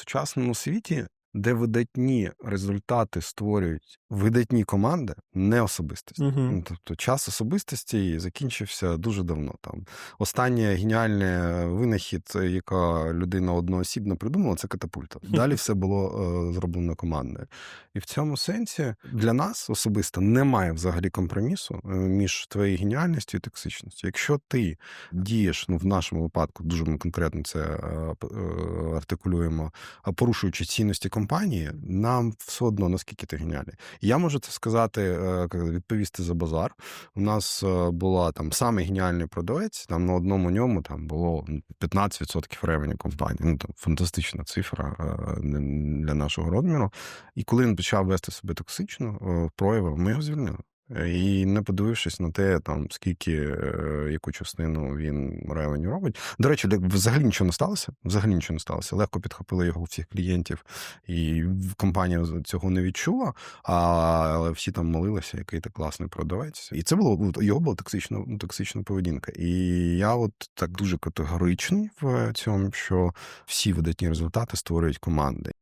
сучасному світі, де видатні результати створюють видатні команди, не особистості. Ну, тобто час особистості закінчився дуже давно. Там останнє геніальне винахід, яка людина одноосібно придумала, це катапульта. Далі все було е, зроблено командою. І в цьому сенсі для нас особисто немає взагалі компромісу е, між твоєю геніальністю і токсичністю. Якщо ти дієш, ну в нашому випадку дуже ми конкретно це е, е, артикулюємо, порушуючи цінності компанії, нам все одно наскільки ти геніальний. Я можу це сказати, е, відповісти за базар. У нас е, була там самий геніальний продавець. Там на одному ньому там було 15% ревені компанії. Ну там фантастична цифра е, для нашого розміру. І коли він почав вести себе токсично, прояви, ми його звільнили. І не подивившись на те, там скільки е, яку частину він ревеню робить. До речі, взагалі нічого не сталося. Взагалі нічого не сталося. Легко підхопили його всіх клієнтів, і компанія цього не відчула. А, всі там молилися, який ти класний продавець. І це було його була токсична, ну, токсична поведінка. І я от так дуже категоричний в цьому, що всі видатні результати створюють команди.